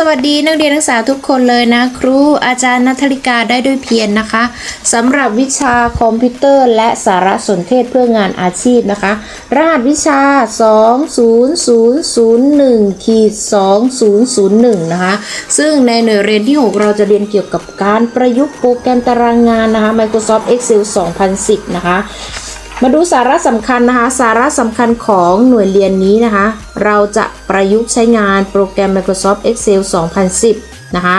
สวัสดีนักเรียนนักศึกษาทุกคนเลยนะ ครูอาจารย์นัทริกาได้ด้วยเพียรนนะคะสำหรับวิชาคอมพิวเตอร์ และสารสนเทศเพื่องานอาชีพนะคะ รหัสวิชา 20001ขีด2001 นะคะ ซึ่งในหน่วยเรียนที่ 6 เราจะเรียนเกี่ยวกับการประยุกต์โปรแกรมตารางงานนะคะ Microsoft Excel 2010 นะคะ มาดูสาระสำคัญนะคะ สาระสำคัญของหน่วยเรียนนี้นะคะ เราจะประยุกต์ใช้งานโปรแกรม Microsoft Excel 2010 นะคะ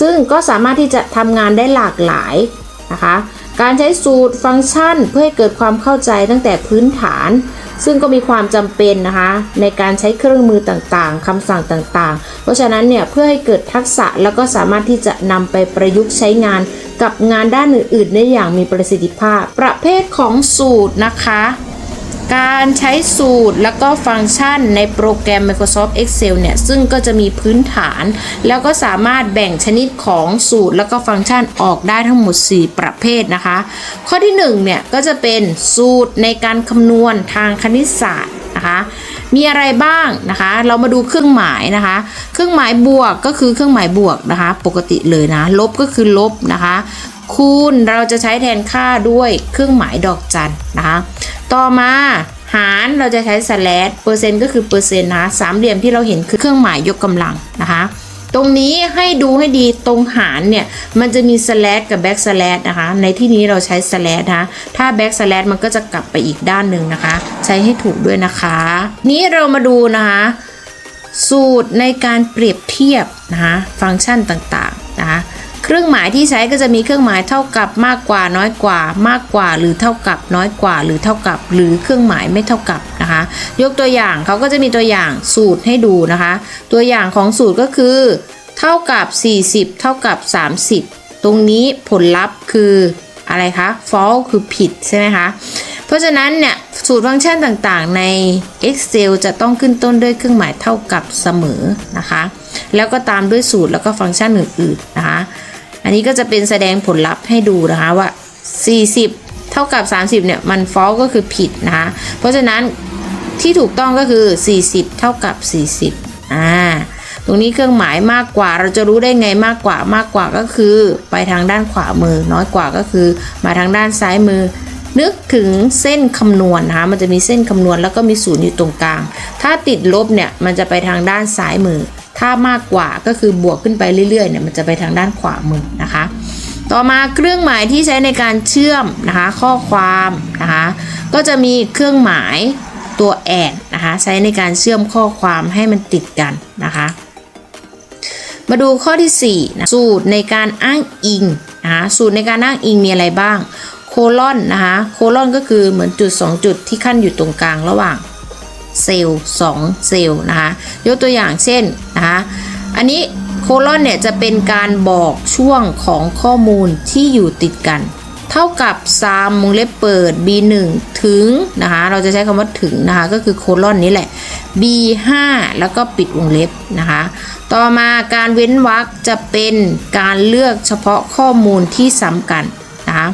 ซึ่งก็สามารถที่จะทำงานได้หลากหลายนะคะ การใช้สูตรฟังก์ชันเพื่อให้เกิดความเข้าใจตั้งแต่พื้นฐาน ซึ่งก็มีความจำเป็นนะคะ ในการใช้เครื่องมือต่างๆคำสั่งต่างๆ เพราะฉะนั้นเนี่ยเพื่อให้เกิดทักษะแล้วก็สามารถที่จะนำไปประยุกต์ใช้งาน กับงานด้านอื่นๆ ได้อย่างมีประสิทธิภาพ ประเภทของสูตรนะคะ การใช้สูตรแล้วก็ฟังก์ชันในโปรแกรม Microsoft Excel เนี่ย ซึ่งก็จะมีพื้นฐาน แล้วก็สามารถแบ่งชนิดของสูตรแล้วก็ฟังก์ชันออกได้ทั้งหมด 4 ประเภทนะคะ ข้อที่1เนี่ย ก็จะเป็นสูตรในการคำนวณทางคณิตศาสตร์นะคะ มีอะไรบ้างนะคะ เรามาดูเครื่องหมายนะคะ เครื่องหมายบวกก็คือเครื่องหมายบวกนะคะ ปกติเลยนะ ลบก็คือลบนะคะ คูณเราจะใช้แทนค่าด้วยเครื่องหมายดอกจันนะคะ ต่อมาหารเราจะใช้สแลชเปอร์เซ็นต์ก็คือเปอร์เซ็นต์นะสามเหลี่ยมที่เราเห็นคือเครื่องหมายยกกำลังนะคะ ตรงนี้ให้ดูให้ดีตรงหารเนี่ย มันจะมีสแลชกับแบ็กสแลชนะคะ ในที่นี้เราใช้สแลชนะคะถ้าแบ็กสแลชมันก็จะกลับไปอีกด้านหนึ่งนะคะ ใช้ให้ถูกด้วยนะคะ นี้เรามาดูนะคะ สูตรในการเปรียบเทียบนะคะฟังก์ชันต่างๆนะคะเครื่องหมายที่ใช้ก็จะมีเครื่องหมายเท่ากับมากกว่าน้อยกว่า มากกว่าหรือเท่ากับน้อยกว่า หรือเท่ากับ หรือเครื่องหมายไม่เท่ากับ นะคะ ยกตัวอย่างเขาก็จะมีตัวอย่างสูตรให้ดูนะคะ ตัวอย่างของสูตรก็คือ เท่ากับ 40 เท่ากับ 30 ตรงนี้ผลลัพธ์คืออะไรคะ false คือผิดใช่ไหมคะ เพราะฉะนั้นเนี่ยสูตรฟังก์ชันต่างๆ ใน Excel จะต้องขึ้นต้นด้วยเครื่องหมายเท่ากับเสมอนะคะ แล้วก็ตามด้วยสูตรแล้วก็ฟังก์ชันอื่นๆนะคะ อันนี้ก็จะเป็นแสดงผลลัพธ์ให้ดูนะคะว่า 40 เท่ากับ 30เนี่ยมัน false ก็คือผิดนะคะ เพราะฉะนั้น ที่ถูกต้องก็คือ 40 เท่ากับ 40 อ่า ตรงนี้เครื่องหมายมากกว่าเราจะรู้ได้ไงมากกว่ามากกว่าก็คือ ไปทางด้านขวามือ น้อยกว่าก็คือ มาทางด้านซ้ายมือ นึกถึงเส้นคำนวณนะคะมันจะมีเส้นคำนวณแล้วก็มีศูนย์อยู่ตรงกลาง ถ้าติดลบเนี่ยมันจะไปทางด้านซ้ายมือ ถ้ามากกว่าก็คือบวกขึ้นไปเรื่อยๆเนี่ยมันจะไปทางด้านขวามือนะคะต่อมาเครื่องหมายที่ใช้ในการเชื่อมนะคะข้อความนะคะก็จะมีเครื่องหมาย ตัวแอดนะคะ ใช้ในการเชื่อมข้อความให้มันติดกันนะคะ มาดูข้อที่4นะสูตรในการอ้างอิงนะคะสูตรในการอ้างอิงมีอะไรบ้างโคลอนนะคะโคลอนก็คือเหมือนจุด 2 จุดที่ขั้นอยู่ตรงกลางระหว่างเซลล์2เซลล์นะคะยกตัวอย่างเช่นนะคะอันนี้โคลอนเนี่ยจะเป็นการบอกช่วงของข้อมูลที่อยู่ติดกัน เท่ากับ3วงเล็บเปิด b1 ถึงนะคะเราจะใช้คำว่าถึงนะคะก็คือโคลอนนี้แหละ b5 แล้วก็ปิดวงเล็บนะคะต่อมาการเว้นวรรคจะเป็นการเลือกเฉพาะข้อมูลที่ซ้ำกันนะคะ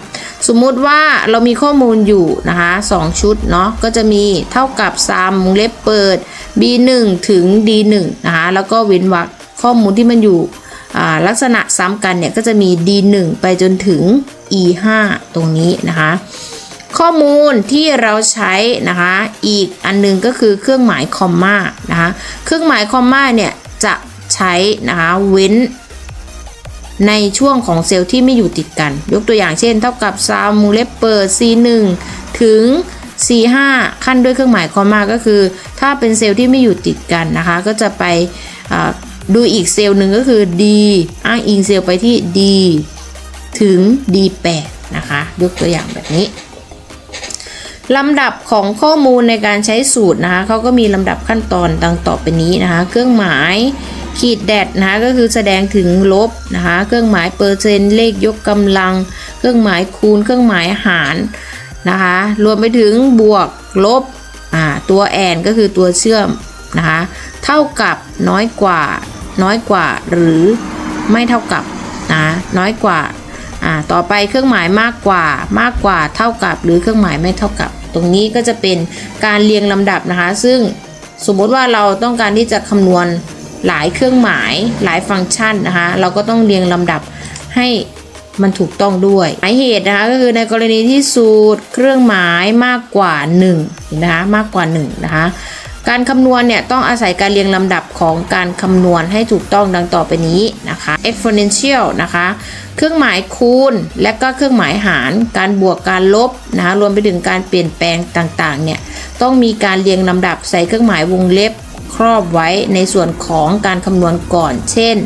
สมมุติว่าเรามีข้อมูลอยู่นะคะ2ชุดเนาะก็จะมีเท่ากับ3วงเล็บเปิด b1 ถึง d1 นะคะแล้วก็เว้นวรรคข้อมูลที่มันอยู่ ลักษณะซ้ำกันเนี่ยก็จะมี d1 ไปจนถึง e5 ตรงนี้นะคะ ข้อมูลที่เราใช้นะคะ อีกอันหนึงก็คือเครื่องหมายคอมมานะคะเครื่องหมายคอมมาเนี่ยจะใช้นะคะเว้นในช่วงของเซลล์ที่ไม่อยู่ติดกัน ยกตัวอย่างเช่น เท่ากับซามูเลปเปิด C1 ถึง C5 ขั้นด้วยเครื่องหมายคอมมาก็คือ ถ้าเป็นเซลล์ที่ไม่อยู่ติดกันนะคะ ก็จะไป ดูอีกเซลล์หนึ่งก็คือ D อ้างอิงเซลล์ไปที่ D ถึง D8 นะคะ ยกตัวอย่างแบบนี้ลำดับของข้อมูลในการใช้สูตรนะคะเขาก็มีลำดับขั้นตอนดังต่อไปนี้นะคะ เครื่องหมายขีดแดดนะคะก็คือแสดงถึงลบนะคะ เครื่องหมายเปอร์เซนต์เลขยกกำลัง เครื่องหมายคูณ เครื่องหมายหารนะคะ รวมไปถึงบวกลบตัวแอนก็คือตัวเชื่อมนะคะ เท่ากับน้อยกว่า น้อยกว่าหรือไม่เท่ากับนะน้อยกว่าอ่า ต่อไปเครื่องหมายมากกว่ามากกว่าเท่ากับ หรือเครื่องหมายไม่เท่ากับ ตรงนี้ก็จะเป็นการเรียงลำดับนะคะ ซึ่งสมมติว่าเราต้องการที่จะคำนวณหลายเครื่องหมายหลายฟังก์ชันนะคะเราก็ต้องเรียงลำดับให้มันถูกต้องด้วยหมายเหตุนะคะก็คือในกรณีที่สูตรเครื่องหมายมากกว่า1นะคะมากกว่า1นะคะ การคำนวณเนี่ยต้องอาศัยการเรียงลำดับของการคำนวณให้ถูกต้องดังต่อไปนี้นะคะ exponential นะคะ เครื่องหมายคูณ และก็เครื่องหมายหาร การบวกการลบนะคะรวมไปถึงการเปลี่ยนแปลงต่างๆเนี่ยต้องมีการเรียงลำดับใส่เครื่องหมายวงเล็บครอบไว้ในส่วนของการคำนวณก่อน เช่น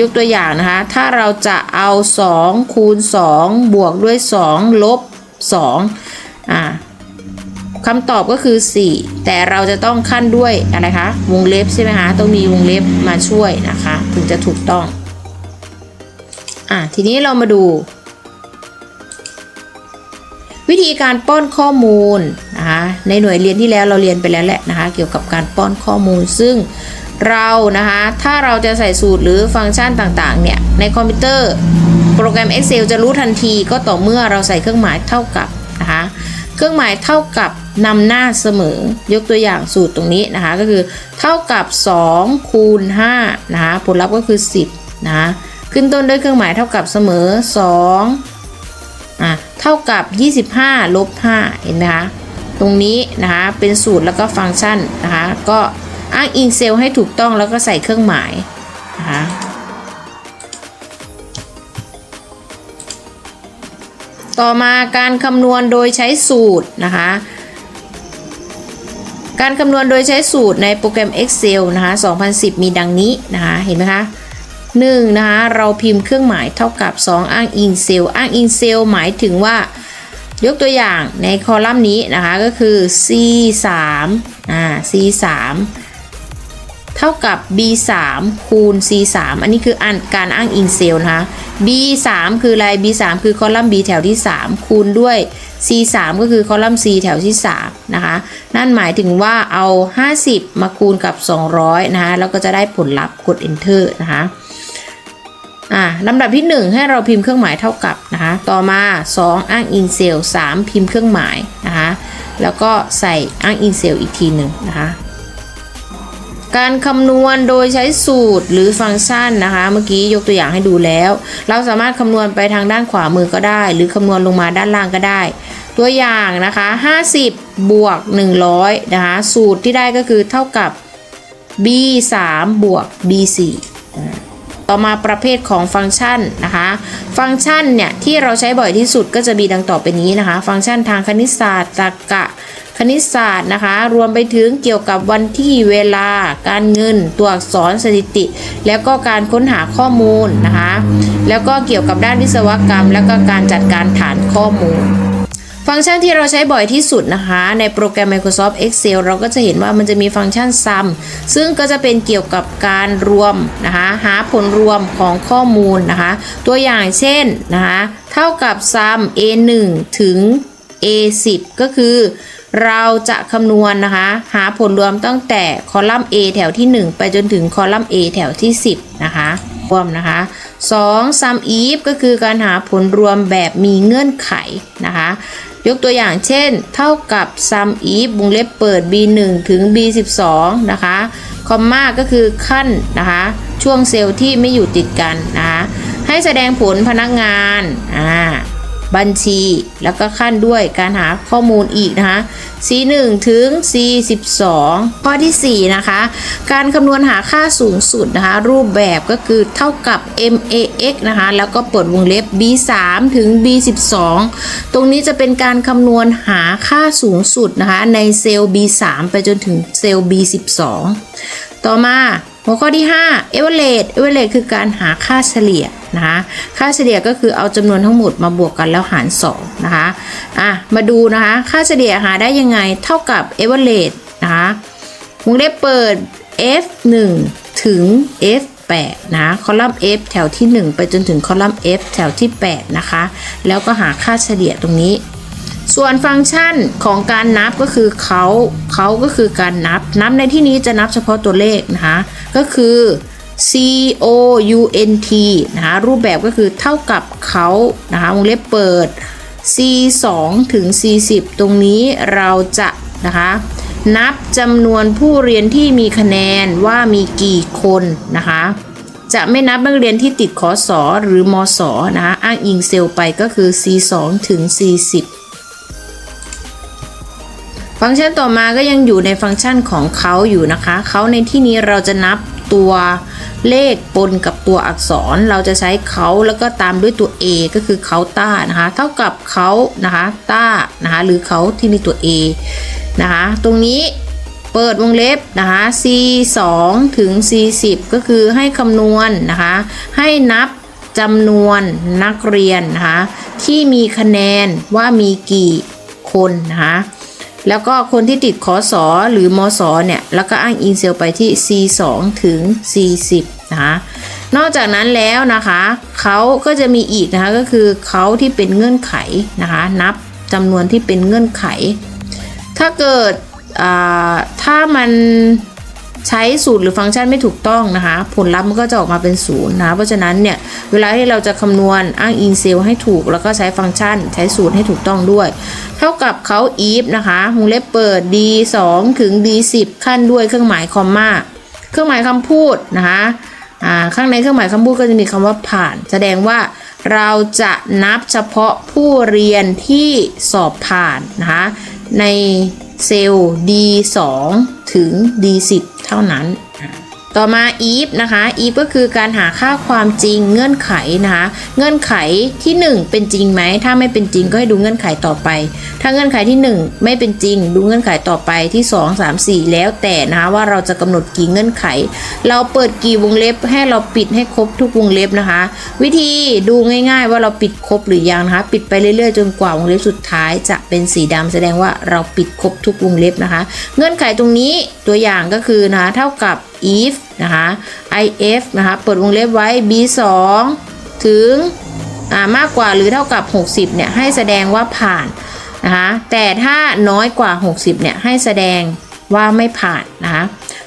ยกตัวอย่างนะคะ ถ้าเราจะเอา2คูณ2บวกด้วย 2 ลบ2อ่า คำตอบก็คือ 4 แต่เราจะต้องขั้นด้วยอะไรคะ วงเล็บใช่ไหมคะ ต้องมีวงเล็บมาช่วยนะคะ ถึงจะถูกต้อง อะ ทีนี้เรามาดู วิธีการป้อนข้อมูลนะคะ ในหน่วยเรียนที่แล้วเราเรียนไปแล้วแหละนะคะ เกี่ยวกับการป้อนข้อมูล ซึ่งเรานะคะ ถ้าเราจะใส่สูตรหรือฟังก์ชันต่างๆ เนี่ย ในคอมพิวเตอร์โปรแกรม Excel จะรู้ทันทีก็ต่อเมื่อเราใส่เครื่องหมายเท่ากับนะคะ เครื่องหมายเท่ากับ นำหน้าเสมอยกตัวอย่างสูตรตรงนี้นะคะก็คือเท่ากับ 2 คูณ5นะคะผลลัพธ์ก็คือ 10นะคะขึ้นต้นด้วยเครื่องหมายเท่ากับเสมอ2อะเท่ากับ 25ลบ5เห็นไหมคะตรงนี้นะคะเป็นสูตรแล้วก็ฟังก์ชันนะคะก็อ้างอิงเซลล์ให้ถูกต้องแล้วก็ใส่เครื่องหมายนะคะต่อมาการคำนวณโดยใช้สูตรนะคะ การคำนวณโดยใช้สูตรในโปรแกรม Excel นะคะ2010 มีดังนี้นะคะ เห็นไหมคะ 1. นะคะ เราพิมพ์เครื่องหมายเท่ากับ 2 อ้างอิงเซลล์อ้างอิงเซลล์หมายถึงว่า ยกตัวอย่างในคอลัมน์นี้นะคะก็คือ C 3อ่า C 3เท่ากับ B 3คูณ C 3อันนี้คืออันการอ้างอิงเซลล์นะคะ B 3 คืออะไร B 3 คือคอลัมน์ B แถวที่ 3 คูณด้วย C 3 ก็คือคอลัมน์ C แถวที่ 3 นะคะ นั่นหมายถึงว่าเอา 50 มาคูณกับ 200 นะคะ แล้วก็จะได้ผลลัพธ์กด enter นะคะ อ่าลำดับที่ 1 ให้เราพิมพ์เครื่องหมายเท่ากับนะคะ ต่อมา 2 อ้างอิงเซลล์3พิมพ์เครื่องหมายนะคะ แล้วก็ใส่อ้างอิงเซลล์อีกทีหนึ่งนะคะ การคำนวณโดยใช้สูตรหรือฟังก์ชันนะคะ เมื่อกี้ยกตัวอย่างให้ดูแล้ว เราสามารถคำนวณไปทางด้านขวามือก็ได้ หรือคำนวณลงมาด้านล่างก็ได้ ตัวอย่างนะคะ 50 บวก 100 นะคะ สูตรที่ได้ก็คือเท่ากับ b 3บวก b 4ต่อมาประเภทของฟังก์ชันนะคะ ฟังก์ชันเนี่ยที่เราใช้บ่อยที่สุดก็จะมีดังต่อไปนี้นะคะ ฟังก์ชันทางคณิตศาสตร์ตรรกะ คณิตศาสตร์นะคะ รวมไปถึงเกี่ยวกับวันที่เวลา การเงิน ตัวอักษรสถิติ แล้วก็การค้นหาข้อมูลนะคะ แล้วก็เกี่ยวกับด้านวิศวกรรม แล้วก็การจัดการฐานข้อมูลฟังก์ชันที่เราใช้บ่อยที่สุดนะคะ ในโปรแกรม Microsoft Excel เราก็จะเห็นว่ามันจะมีฟังก์ชัน sum ซึ่งก็จะเป็นเกี่ยวกับการรวมนะคะ หาผลรวมของข้อมูลนะคะ ตัวอย่างเช่นนะคะ เท่ากับ sum a 1ถึง a 10ก็คือ เราจะคำนวณนะคะ หาผลรวมตั้งแต่คอลัมน์ A แถวที่ 1 ไปจนถึงคอลัมน์ A แถวที่ 10 นะคะรวมนะคะ 2 sum if ก็คือการหาผลรวมแบบมีเงื่อนไขนะคะ ยกตัวอย่างเช่น เท่ากับ sum if วงเล็บเปิด b 1ถึง b 12นะคะคอมมาก็คือขั้นนะคะ ช่วงเซลล์ที่ไม่อยู่ติดกันนะคะให้แสดงผลพนักงานอ่า บัญชี แล้วก็ขั้นด้วยการหาข้อมูลอีกนะคะ C1 ถึง C12 ข้อที่ 4 นะคะ การคำนวณหาค่าสูงสุดนะคะ รูปแบบก็คือเท่ากับ MAX นะคะ แล้วก็เปิดวงเล็บ B3 ถึง B12 ตรงนี้จะเป็นการคำนวณหาค่าสูงสุดนะคะ ในเซลล์ B3 ไปจนถึงเซลล์ B12 ต่อมาหัวข้อที่ 5 average average คือการหาค่าเฉลี่ย นะคะค่าเฉลี่ยก็คือเอาจำนวนทั้งหมดมาบวกกันแล้วหาร2นะคะอะมาดูนะคะค่าเฉลี่ยหาได้ยังไงเท่ากับ average นะคะวงเล็บเปิด f 1ถึง f 8นะคอลัมน์ f แถวที่ 1 ไปจนถึงคอลัมน์ f แถวที่ 8 นะคะ แล้วก็หาค่าเฉลี่ยตรงนี้ ส่วนฟังก์ชันของการนับก็คือเขาเขาก็คือการนับ นับในที่นี้จะนับเฉพาะตัวเลขนะคะ ก็คือ C O U N T นะคะรูปแบบก็คือเท่ากับเขานะคะวงเล็บเปิด C 2ถึง C 10ตรงนี้เราจะนะคะนับจำนวนผู้เรียนที่มีคะแนนว่ามีกี่คนนะคะจะไม่นับนักเรียนที่ติดขอสอหรือมสอนะคะอ้างอิงเซลล์ไปก็คือ C2 ถึง C10 ฟังก์ชันต่อมาก็ยังอยู่ในฟังก์ชันของเขาอยู่นะคะ เขาในที่นี้เราจะนับ ตัวเลขปนกับตัวอักษร เราจะใช้เขาแล้วก็ตามด้วยตัว A ก็คือเขาต้านะคะ เท่ากับเขานะคะต้านะคะหรือเขาที่มีตัว A นะคะตรงนี้เปิดวงเล็บนะคะ C 2ถึง C 10ก็คือให้คำนวณนะคะให้นับจำนวนนักเรียนนะคะที่มีคะแนนว่ามีกี่คนนะคะ แล้วก็คนที่ติดคอสอหรือมสเนี่ย แล้วก็อ้างอิงเซลไปที่ C2 ถึง C10 นะคะ นอกจากนั้นแล้วนะคะเขาก็จะมีอีกนะคะก็คือเขาที่เป็นเงื่อนไขนะคะ นับจำนวนที่เป็นเงื่อนไข ถ้าเกิดถ้ามัน ใช้สูตรหรือฟังก์ชันไม่ถูกต้องนะคะ ผลลัพธ์มันก็จะออกมาเป็นศูนย์นะคะเพราะฉะนั้นเนี่ยเวลาที่เราจะคำนวณอ้างอิงเซลล์ให้ถูก แล้วก็ใช้ฟังก์ชัน ใช้สูตรให้ถูกต้องด้วย เท่ากับเขา if นะคะวงเล็บเปิด d 2ถึง d 10ขั้นด้วยเครื่องหมายคอมมาเครื่องหมายคำพูดนะคะอ่าข้างในเครื่องหมายคำพูดก็จะมีคำว่าผ่าน แสดงว่าเราจะนับเฉพาะผู้เรียนที่สอบผ่านนะคะในเซลล์ D2 ถึง D10 เท่านั้น ต่อมา if นะคะ if ก็คือการหาค่าความจริงเงื่อนไขนะคะ เงื่อนไขที่ 1 เป็นจริงไหม ถ้าไม่เป็นจริงก็ให้ดูเงื่อนไขต่อไป ถ้าเงื่อนไขที่ 1 ไม่เป็นจริง ดูเงื่อนไขต่อไปที่ 2 3 4 แล้วแต่นะคะว่าเราจะกำหนดกี่เงื่อนไข เราเปิดกี่วงเล็บให้เราปิดให้ครบทุกวงเล็บนะคะ วิธีดูง่ายๆว่าเราปิดครบหรือยังนะคะ ปิดไปเรื่อยๆ จนกว่าวงเล็บสุดท้ายจะเป็นสีดำแสดงว่าเราปิดครบทุกวงเล็บนะคะ เงื่อนไขตรงนี้ตัวอย่างก็คือนะคะเท่ากับ if นะคะ if นะคะ เปิดวงเล็บไว้ b 2ถึงอ่ามากกว่าหรือเท่ากับ 60 เนี่ย ให้แสดงว่าผ่านนะคะ แต่ถ้าน้อยกว่า 60 เนี่ย ให้แสดงว่าไม่ผ่านนะคะ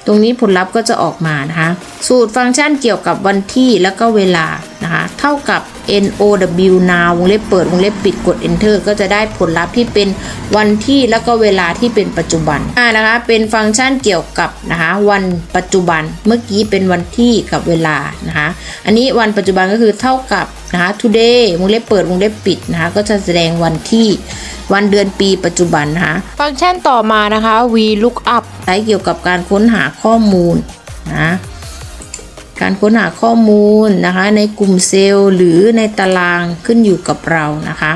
ตรงนี้ผลลัพธ์ก็จะออกมานะคะ สูตรฟังก์ชันเกี่ยวกับวันที่แล้วก็เวลานะคะ เท่ากับ now now วงเล็บเปิดวงเล็บปิดกด enter ก็จะได้ผลลัพธ์ที่เป็นวันที่แล้วก็เวลาที่เป็นปัจจุบันอ่านะคะ เป็นฟังก์ชันเกี่ยวกับนะคะวันปัจจุบันเมื่อกี้เป็นวันที่กับเวลานะคะอันนี้วันปัจจุบันก็คือเท่ากับนะคะ today วงเล็บเปิดวงเล็บปิดนะคะก็จะแสดงวันที่วันเดือนปีปัจจุบันนะคะฟังก์ชันต่อมานะคะ v lookup ใช้เกี่ยวกับการค้นหาข้อมูลนะ การค้นหาข้อมูลนะคะ ในกลุ่มเซลล์หรือในตารางขึ้นอยู่กับเรานะคะ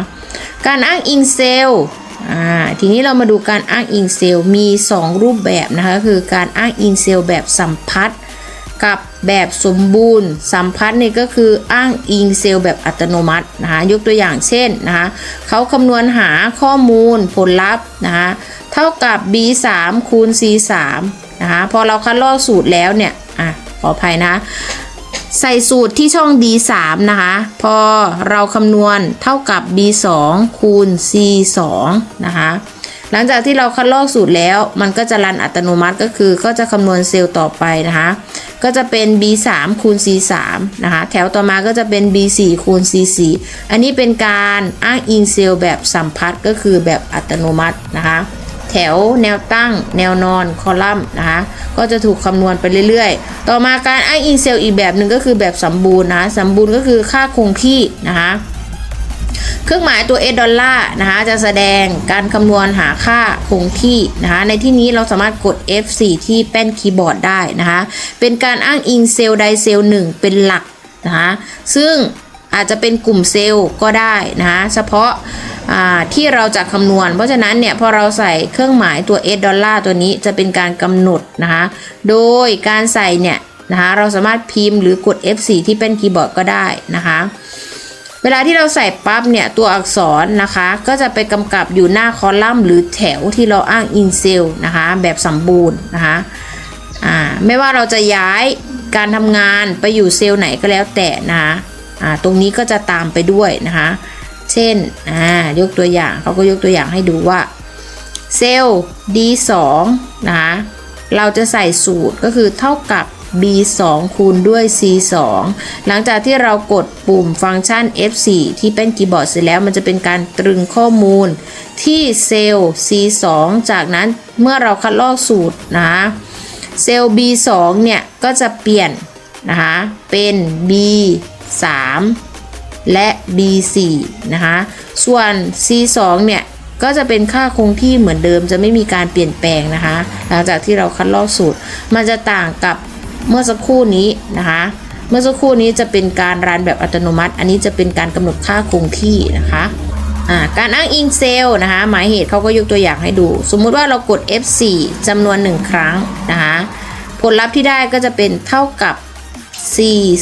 การอ้างอิงเซลล์ทีนี้เรามาดูการอ้างอิงเซลล์มี 2 รูปแบบนะคะคือการอ้างอิงเซลล์แบบสัมพัทธ์กับแบบสมบูรณ์ สัมพัทธ์นี่ก็คืออ้างอิงเซลล์แบบอัตโนมัตินะคะยกตัวอย่างเช่นนะคะเขาคำนวณหาข้อมูลผลลัพธ์นะคะเท่ากับ b 3คูณ c 3นะคะพอเราคัดลอกสูตรแล้วเนี่ย ขออภัยนะใส่สูตรที่ช่อง d3 นะคะ พอเราคำนวณเท่ากับ b2 คูณ c2 นะคะ หลังจากที่เราคัดลอกสูตรแล้ว มันก็จะรันอัตโนมัติก็คือ ก็จะคำนวณเซลล์ต่อไปนะคะ ก็จะเป็น b3 คูณ c3 นะคะ แถวต่อมาก็จะเป็น b4 คูณ c4 อันนี้เป็นการอ้างอิงเซลล์แบบสัมพัทธ์ก็คือแบบอัตโนมัตินะคะ แถวแนวตั้ง แนวนอนคอลัมน์นะคะก็จะถูกคำนวณไปเรื่อยๆ ต่อมาการอ้างอิงเซลล์อีกแบบหนึ่งก็คือแบบสมบูรณ์นะสมบูรณ์ก็คือค่าคงที่นะคะเครื่องหมายตัว S ดอลลาร์นะคะจะแสดงการคำนวณหาค่าคงที่นะคะในที่นี้เราสามารถกด F4 ที่แป้นคีย์บอร์ดได้นะคะเป็นการอ้างอิงเซลล์ใดเซลล์หนึ่งเป็นหลักนะคะซึ่ง อาจจะเป็นกลุ่มเซลล์ก็ได้นะคะเฉพาะอ่าที่เราจะคำนวณ เพราะฉะนั้นเนี่ยพอเราใส่เครื่องหมายตัว S ดอลลาร์ตัวนี้จะเป็นการกำหนดนะคะโดยการใส่เนี่ยนะคะเราสามารถพิมพ์หรือกด F4 ที่แป้นคีย์บอร์ดก็ได้นะคะเวลาที่เราใส่ปั๊บเนี่ยตัวอักษรนะคะก็จะไปกำกับอยู่หน้าคอลัมน์หรือแถวที่เราอ้างอินเซลนะคะแบบสมบูรณ์นะคะไม่ว่าเราจะย้ายการทำงานไปอยู่เซลล์ไหนก็แล้วแต่นะคะ ตรงนี้ก็จะตามไปด้วยนะคะ เช่นยกตัวอย่างเขาก็ยกตัวอย่างให้ดูว่าเซลล์ D2 นะคะเราจะใส่สูตรก็คือเท่ากับ b 2 คูณด้วย c 2 หลังจากที่เรากดปุ่มฟังก์ชัน f4 ที่เป็นคีย์บอร์ดเสร็จแล้วมันจะเป็นการตรึงข้อมูลที่เซลล์ c 2 จากนั้นเมื่อเราคัดลอกสูตรนะคะเซลล์ b 2 เนี่ยก็จะเปลี่ยนนะคะเป็น b 3 และ b 4 นะคะ ส่วน c 2 เนี่ย ก็จะเป็นค่าคงที่เหมือนเดิมจะไม่มีการเปลี่ยนแปลงนะคะ หลังจากที่เราคัดลอกสูตร มันจะต่างกับเมื่อสักครู่นี้นะคะ เมื่อสักครู่นี้จะเป็นการรันแบบอัตโนมัติ อันนี้จะเป็นการกำหนดค่าคงที่นะคะการอ้างอิงเซลล์นะคะหมายเหตุเขาก็ยกตัวอย่างให้ดู สมมุติว่าเรากด F4 จำนวน 1 ครั้งนะคะผลลัพธ์ที่ได้ก็จะเป็นเท่ากับ C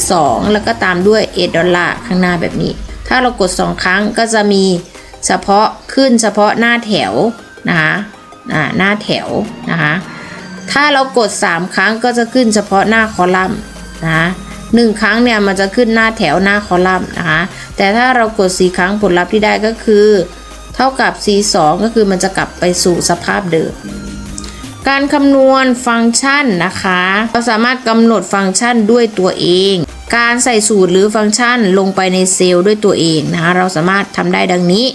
2แล้วก็ตามด้วย8ดอลลาร์ข้างหน้าแบบนี้ ถ้าเรากด 2 ครั้งก็จะมีเฉพาะขึ้นเฉพาะหน้าแถวนะคะหน้าแถวนะคะถ้าเรากด 3 ครั้งก็จะขึ้นเฉพาะหน้าคอลัมน์นะคะหนึ่งครั้งเนี่ยมันจะขึ้นหน้าแถวหน้าคอลัมน์นะคะแต่ถ้าเรากด 4 ครั้งผลลัพธ์ที่ได้ก็คือ เท่ากับ C 2 ก็คือมันจะกลับไปสู่สภาพเดิม การคำนวณฟังก์ชันนะคะ เราสามารถกำหนดฟังก์ชันด้วยตัวเอง การใส่สูตรหรือฟังก์ชันลงไปในเซลล์ด้วยตัวเองนะคะเราสามารถทำได้ดังนี้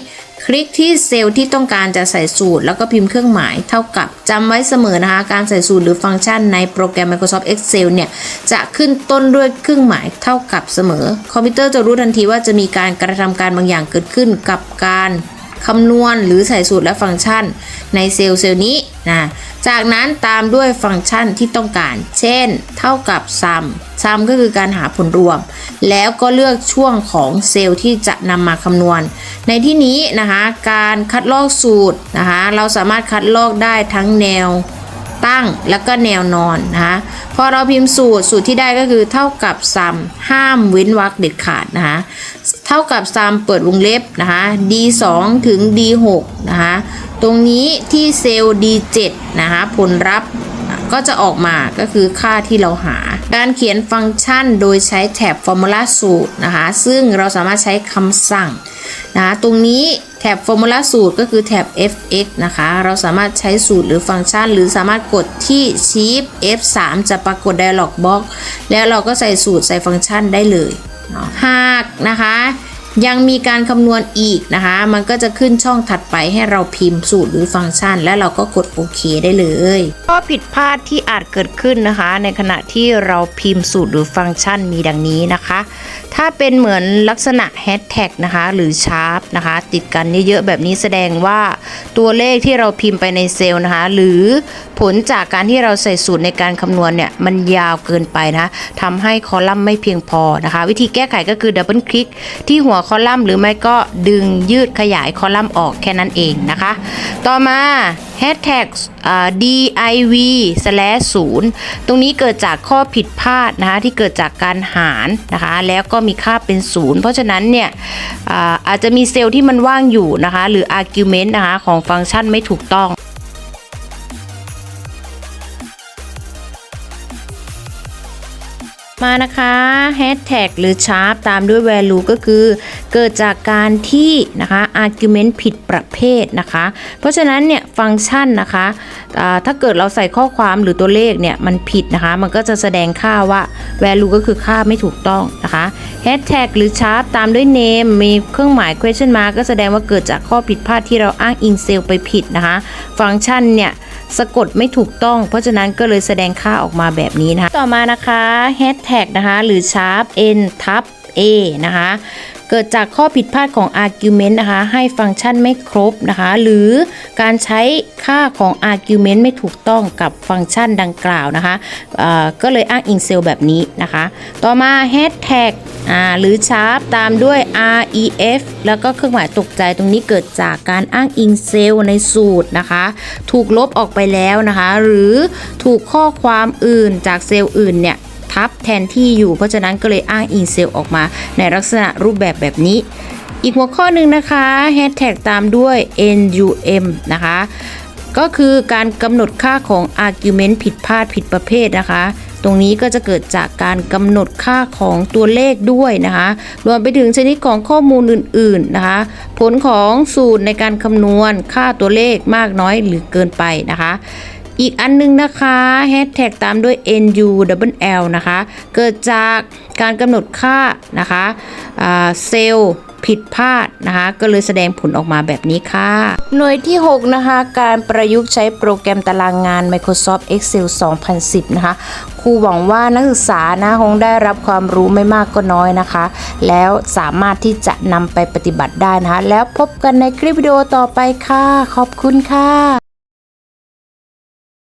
คลิกที่เซลล์ที่ต้องการจะใส่สูตร แล้วก็พิมพ์เครื่องหมายเท่ากับจำไว้เสมอนะคะ การใส่สูตรหรือฟังก์ชันในโปรแกรม Microsoft Excel เนี่ยจะขึ้นต้นด้วยเครื่องหมายเท่ากับเสมอ คอมพิวเตอร์จะรู้ทันทีว่าจะมีการกระทำการบางอย่างเกิดขึ้นกับการ คำนวณหรือใส่สูตรและฟังก์ชันในเซลล์เซลล์นี้นะจากนั้นตามด้วยฟังก์ชันที่ต้องการ เช่น เท่ากับ sum sum ก็คือการหาผลรวม แล้วก็เลือกช่วงของเซลล์ที่จะนำมาคำนวณ ในที่นี้นะคะการคัดลอกสูตรนะคะเราสามารถคัดลอกได้ทั้งแนวตั้งแล้วก็แนวนอนนะคะพอเราพิมพ์สูตรสูตรที่ได้ก็คือเท่ากับซัมห้ามเว้นวรรคเด็ดขาดนะคะ เท่ากับซัมเปิดวงเล็บนะคะ D2 ถึง D6 นะคะ ตรงนี้ที่เซลล์ D7 นะคะ ผลลัพธ์ก็จะออกมาก็คือค่าที่เราหา การเขียนฟังก์ชันโดยใช้แถบ formula สูตรนะคะ ซึ่งเราสามารถใช้คำสั่งนะตรงนี้แถบ formula สูตรก็คือแถบ fx นะคะ เราสามารถใช้สูตรหรือฟังก์ชัน หรือสามารถกดที่ shift f3 จะปรากฏ dialog box แล้วเราก็ใส่สูตรใส่ฟังก์ชันได้เลย หากนะคะ ยังมีการคำนวณอีกนะคะ มันก็จะขึ้นช่องถัดไปให้เราพิมพ์สูตรหรือฟังก์ชัน แล้วเราก็กดโอเคได้เลยข้อผิดพลาดที่อาจเกิดขึ้นนะคะ ในขณะที่เราพิมพ์สูตรหรือฟังก์ชันมีดังนี้นะคะ ถ้าเป็นเหมือนลักษณะแฮชแท็กนะคะหรือชาร์ปนะคะติดกันเยอะๆแบบนี้แสดงว่าตัวเลขที่เราพิมพ์ไปในเซลล์นะคะ หรือผลจากการที่เราใส่สูตรในการคำนวณเนี่ยมันยาวเกินไปนะะทำให้คอลัมน์ไม่เพียงพอนะคะ วิธีแก้ไขก็คือดับเบิลคลิกที่หัวคอลัมน์หรือไม่ก็ดึงยืดขยายคอลัมน์ออกแค่นั้นเองนะคะ ต่อมา hashtag อ่า div slash 0ตรงนี้เกิดจากข้อผิดพลาดนะคะที่เกิดจากการหารนะคะแล้วก็มีค่าเป็น0เพราะฉะนั้นเนี่ยอาอาจจะมีเซลล์ที่มันว่างอยู่นะคะหรือ argument นะคะของฟังก์ชันไม่ถูกต้อง มานะคะ hashtag หรือ sharp ตามด้วย value ก็คือ เกิดจากการที่นะคะ argument ผิดประเภทนะคะ เพราะฉะนั้นเนี่ยฟังก์ชันนะคะถ้าเกิดเราใส่ข้อความหรือตัวเลขเนี่ยมันผิดนะคะ มันก็จะแสดงค่าว่า value ก็คือค่าไม่ถูกต้องนะคะ hashtag หรือ sharp ตามด้วย name มีเครื่องหมาย question mark ก็แสดงว่าเกิดจากข้อผิดพลาดที่เราอ้างอิงเซลล์ไปผิดนะคะ ฟังก์ชันเนี่ย สะกดไม่ถูกต้อง เพราะฉะนั้นก็เลยแสดงค่าออกมาแบบนี้นะคะ ต่อมานะคะแฮชแท็กนะคะ หรือชาร์ป n ทับ a นะคะ เกิดจากข้อผิดพลาดของ argument นะคะ ให้ฟังก์ชันไม่ครบนะคะ หรือการใช้ค่าของ argument ไม่ถูกต้องกับฟังก์ชันดังกล่าวนะคะ ก็เลยอ้างอิงเซลล์แบบนี้นะคะ ต่อมา hashtag หรือ sharp ตามด้วย ref แล้วก็เครื่องหมายตกใจตรงนี้เกิดจากการอ้างอิงเซลล์ในสูตรนะคะ ถูกลบออกไปแล้วนะคะ หรือถูกข้อความอื่นจากเซลล์อื่นเนี่ย ทับแทนที่อยู่ เพราะฉะนั้นก็เลยอ้างอิงเซลล์ออกมา ในลักษณะรูปแบบแบบนี้ อีกหัวข้อหนึ่งนะคะ hashtag ตามด้วย num นะคะก็คือการกำหนดค่าของ argument ผิดพลาดผิดประเภทนะคะ ตรงนี้ก็จะเกิดจากการกำหนดค่าของตัวเลขด้วยนะคะ รวมไปถึงชนิดของข้อมูลอื่น ๆนะคะ ผลของสูตรในการคำนวณค่าตัวเลขมากน้อยหรือเกินไปนะคะ อีกอันนึงนะคะแฮชแท็กตามด้วย NU double L นะคะ เกิดจากการกำหนดค่านะคะเซลล์ผิดพลาดนะคะ ก็เลยแสดงผลออกมาแบบนี้ค่ะ หน่วยที่ 6 นะคะ การประยุกต์ใช้โปรแกรมตารางงาน Microsoft Excel 2010 นะคะครูหวังว่านักศึกษานะคงได้รับความรู้ไม่มากก็น้อยนะคะ แล้วสามารถที่จะนำไปปฏิบัติได้นะคะ แล้วพบกันในคลิปวิดีโอต่อไปค่ะ ขอบคุณค่ะ